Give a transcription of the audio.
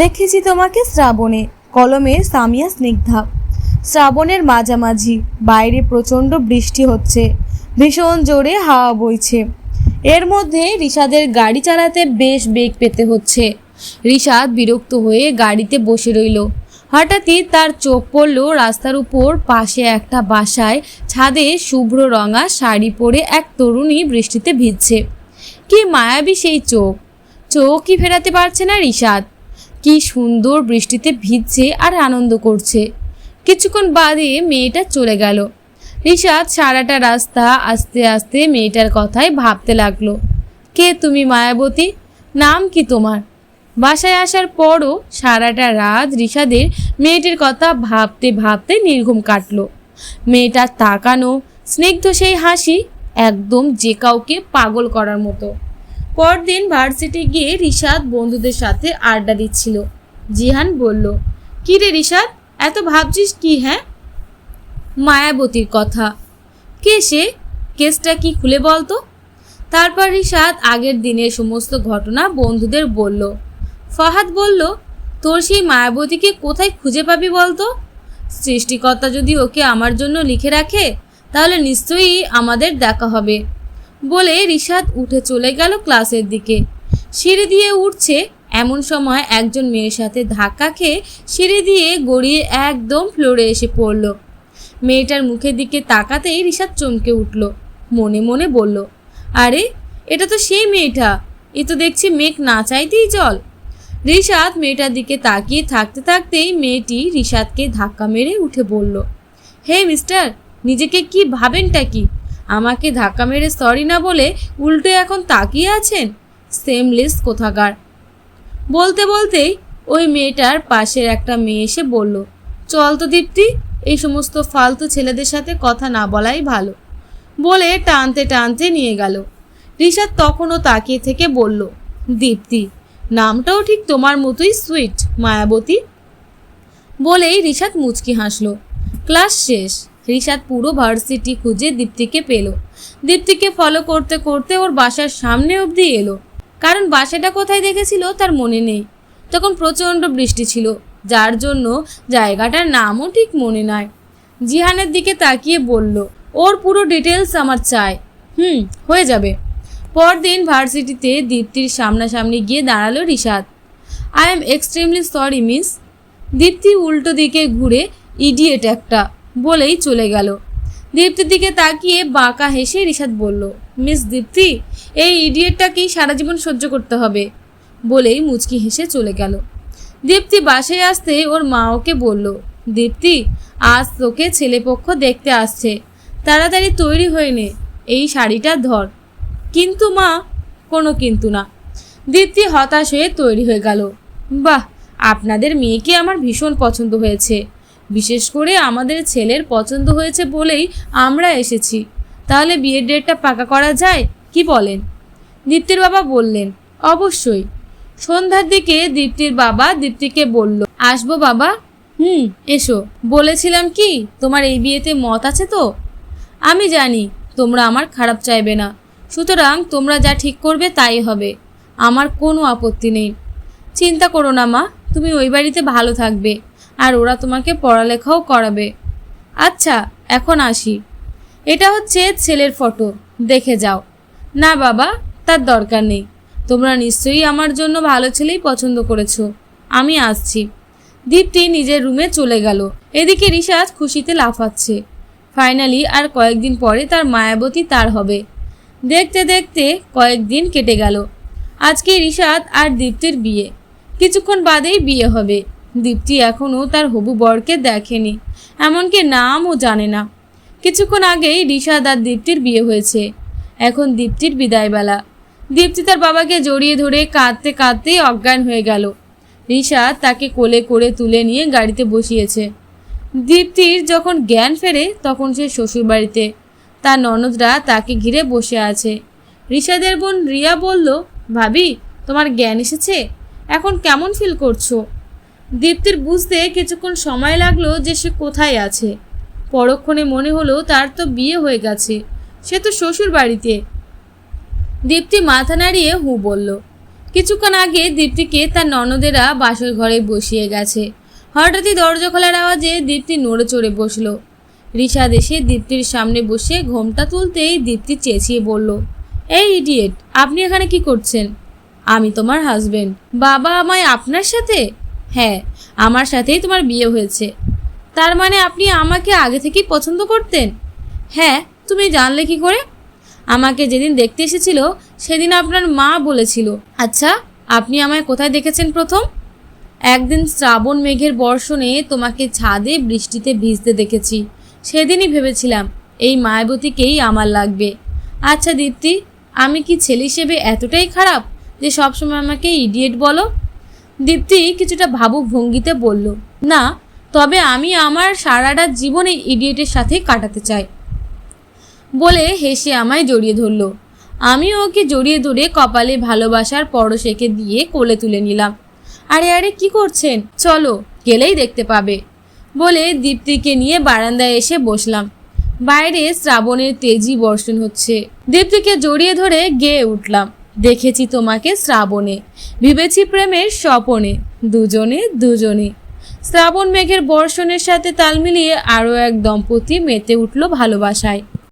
দেখেছি তোমাকে শ্রাবণে, কলমে সামিয়া স্নিগ্ধা। শ্রাবণের মাঝামাঝি, বাইরে প্রচণ্ড বৃষ্টি হচ্ছে, ভীষণ জোরে হাওয়া বইছে। এর মধ্যে রিশাদের গাড়ি চালাতে বেশ বেগ পেতে হচ্ছে। রিশাদ বিরক্ত হয়ে গাড়িতে বসে রইল। হঠাৎই তার চোখ পড়ল রাস্তার উপর পাশে একটা বাসায় ছাদে শুভ্র রঙা শাড়ি পরে এক তরুণী বৃষ্টিতে ভিজছে। কি মায়াবী সেই চোখ। চোখই ফেরাতে পারছে না রিশাদ। কি সুন্দর বৃষ্টিতে ভিজছে আর আনন্দ করছে। কিছুক্ষণ বাদে মেয়েটা চলে গেল। রিশাদ সারাটা রাস্তা আস্তে আস্তে মেয়েটার কথায় ভাবতে লাগল। কে তুমি মায়াবতী? নাম কি তোমার? বাসায় আসার পরও সারাটা রাত রিশাদের মেয়েটির কথা ভাবতে ভাবতে নির্ঘুম কাটলো। মেয়েটার তাকানো, স্নিগ্ধ সেই হাসি, একদম যে কাউকে পাগল করার মতো। পরদিন ভার্সিটি গিয়ে রিশাদ বন্ধুদের সাথে আড্ডা দিচ্ছিল। জিহান বলল, কি রে রিশাদ, এত ভাবছিস কি হ্যাঁ? মায়াবতীর কথা। কে সে? কেসটা কি খুলে বলতো? তারপর রিশাদ আগের দিনের সমস্ত ঘটনা বন্ধুদের বলল। ফাহাদ বলল, তোর সেই মায়াবতীকে কোথায় খুঁজে পাবি বলতো? সৃষ্টিকর্তা যদি ওকে আমার জন্য লিখে রাখে, তাহলে নিশ্চয়ই আমাদের দেখা হবে। বলে রিশাদ উঠে চলে গেল ক্লাসের দিকে। সিঁড়ি দিয়ে উঠছে এমন সময় একজন মেয়ের সাথে ধাক্কা খেয়ে সিঁড়ি দিয়ে গড়িয়ে একদম ফ্লোরে এসে পড়ল। মেয়েটার মুখের দিকে তাকাতেই রিশাদ চমকে উঠল, মনে মনে বলল, আরে, এটা তো সেই মেয়েটা। এ তো দেখছি মেঘ না চাইতেই জল রিশাদ মেয়েটার দিকে তাকিয়ে থাকতে থাকতেই মেয়েটি রিশাদকে ধাক্কা মেরে উঠে বলল, হে মিস্টার, নিজেকে কি ভাবেনটা কি? আমাকে ধাক্কা মেরে সরি না বলে উল্টে এখন তাকিয়ে আছেন? সেমলেস কোথাকার। বলতে বলতেই ওই মেয়েটার পাশের একটা মেয়ে এসে বলল, চল তো দীপ্তি, এই সমস্ত ফালতু ছেলেদের সাথে কথা না বলাই ভালো। বলে টানতে টানতে নিয়ে গেল। রিশাদ তখনও তাকিয়ে থেকে বলল, দীপ্তি, নামটাও ঠিক তোমার মতোই সুইট মায়াবতী। বলেই রিশাদ মুচকি হাসলো। ক্লাস শেষ। রিশাদ পুরো ভার্সিটি খুঁজে দীপ্তিকে পেল। দীপ্তিকে ফলো করতে করতে ওর বাসার সামনে অবধি এলো। কারণ বাসাটা কোথায় দেখেছিল তার মনে নেই। তখন প্রচণ্ড বৃষ্টি ছিল, যার জন্য জায়গাটার নামও ঠিক মনে নয় জিহানের দিকে তাকিয়ে বলল, ওর পুরো ডিটেলস আমার চাই। হুম, হয়ে যাবে। পরদিন ভার্সিটিতে দীপ্তির সামনাসামনি গিয়ে দাঁড়াল Rishad. I am extremely sorry miss Dipti উল্টো দিকে ঘুরে ইডিয়েট একটা। বলেই চলে গেল। দীপ্তির দিকে তাকিয়ে বাঁকা হেসে রিশাদ বলল, মিস দীপ্তি, এই ইডিয়েটটাকেই সারা জীবন সহ্য করতে হবে, বলেই মুচকি হেসে চলে গেল। দীপ্তি বাসায় আসতে ওর মা ওকে বলল, দীপ্তি, আজ তোকে ছেলেপক্ষ দেখতে আসছে। তাড়াতাড়ি তৈরি হয়ে নে, এই শাড়িটা ধর। কিন্তু মা, কোনো কিন্তু না। দীপ্তি হতাশ হয়ে তৈরি হয়ে গেল, বাহ, আপনাদের মেয়েকে আমার ভীষণ পছন্দ হয়েছে। বিশেষ করে আমাদের ছেলের পছন্দ হয়েছে বলেই আমরা এসেছি। তাহলে বিয়ের ডেটটা পাকা করা যায়? কি বলেন? দীপ্তির বাবা বললেন, অবশ্যই। সন্ধ্যার দিকে দীপ্তির বাবা দীপ্তিকে বলল, আসব বাবা? হুম, এসো। বলেছিলাম কি, তোমার এই বিয়েতে মত আছে তো? আমি জানি, তোমরা আমার খারাপ চাইবে না। সুতরাং তোমরা যা ঠিক করবে তাই হবে। আমার কোনো আপত্তি নেই। চিন্তা করো না মা, তুমি ওই বাড়িতে ভালো থাকবে। আর ওরা তোমাকে পড়ালেখাও করাবে। আচ্ছা এখন আসি। এটা হচ্ছে ছেলের ফটো। দেখে যাও। না বাবা, তার দরকার নেই। তোমরা নিশ্চয়ই আমার জন্য ভালো ছেলেই পছন্দ করেছ। আমি আসছি। দীপ্তি নিজের রুমে চলে গেল। এদিকে রিশাদ খুশিতে লাফাচ্ছে। ফাইনালি আর কয়েকদিন পরে তার মায়াবতী তার হবে। দেখতে দেখতে কয়েকদিন কেটে গেল। আজকে রিশাদ আর দীপ্তির বিয়ে। কিছুক্ষণ বাদেই বিয়ে হবে। দীপ্তি এখনও তার হবু বরকে দেখেনি, এমনকি নামও জানে না। কিছুক্ষণ আগেই রিশাদ আর দীপ্তির বিয়ে হয়েছে। এখন দীপ্তির বিদায়বেলা। দীপ্তি তার বাবাকে জড়িয়ে ধরে কাঁদতে কাঁদতেই অজ্ঞান হয়ে গেল। রিশাদ তাকে কোলে করে তুলে নিয়ে গাড়িতে বসিয়েছে। দীপ্তির যখন জ্ঞান ফেরে তখন সে শ্বশুরবাড়িতে। তার ননদরা তাকে ঘিরে বসে আছে। রিশাদের বোন রিয়া বলল, ভাবি, তোমার জ্ঞান এসেছে? এখন কেমন ফিল করছ? দীপ্তির বুঝতে কিছুক্ষণ সময় লাগল যে সে কোথায় আছে। পরক্ষণে মনে হলো তার তো বিয়ে হয়ে গেছে। সে তো শ্বশুর বাড়িতে। দীপ্তি মাথা নাড়িয়ে হু বলল। কিছুক্ষণ আগে দীপ্তিকে তার ননদেরা বাসর ঘরে বসিয়ে গেছে। হঠাৎই দরজা খোলার আওয়াজে দীপ্তি নড়ে চড়ে বসল। ঋষাদ এসে দীপ্তির সামনে বসে ঘোমটা তুলতেই দীপ্তি চেঁচিয়ে বলল, এই ইডিয়েট আপনি এখানে কি করছেন? আমি তোমার হাজবেন্ড বাবা আমায় আপনার সাথে? হ্যাঁ আমার সাথেই তোমার বিয়ে হয়েছে। তার মানে আপনি আমাকে আগে থেকেই পছন্দ করতেন? হ্যাঁ তুমি জানলে কি করে? আমাকে যেদিন দেখতে এসেছিল, সেদিন আপনার মা বলেছিল আচ্ছা আপনি আমায় কোথায় দেখেছেন প্রথম? একদিন শ্রাবণ মেঘের বর্ষণে তোমাকে ছাদে বৃষ্টিতে ভিজতে দেখেছি। সেদিনই ভেবেছিলাম, এই মায়াবতীকেই আমার লাগবে। আচ্ছা দীপ্তি, আমি কি ছেলে হিসেবে এতটাই খারাপ যে সবসময় আমাকে ইডিয়েট বলো? দীপ্তি কিছুটা ভাবুক ভঙ্গিতে বলল, না, তবে আমি আমার সারাটা জীবনে ইডিয়েটের সাথে কাটাতে চাই। বলে হেসে আমায় জড়িয়ে ধরলো। আমি ওকে জড়িয়ে ধরে কপালে ভালোবাসার পরশেকে দিয়ে কোলে তুলে নিলাম। আরে আরে, কি করছেন? চলো, গেলেই দেখতে পাবে। বলে দীপ্তিকে নিয়ে বারান্দায় এসে বসলাম। বাইরে শ্রাবণের তেজি বর্ষণ হচ্ছে। দীপ্তিকে জড়িয়ে ধরে গেয়ে উঠলাম। দেখেছি তোমাকে শ্রাবণে। ভেবেছি প্রেমের স্বপনে, দুজনে দুজনে। শ্রাবণ মেঘের বর্ষণের সাথে তাল মিলিয়ে আরও এক দম্পতি মেতে উঠল ভালোবাসায়।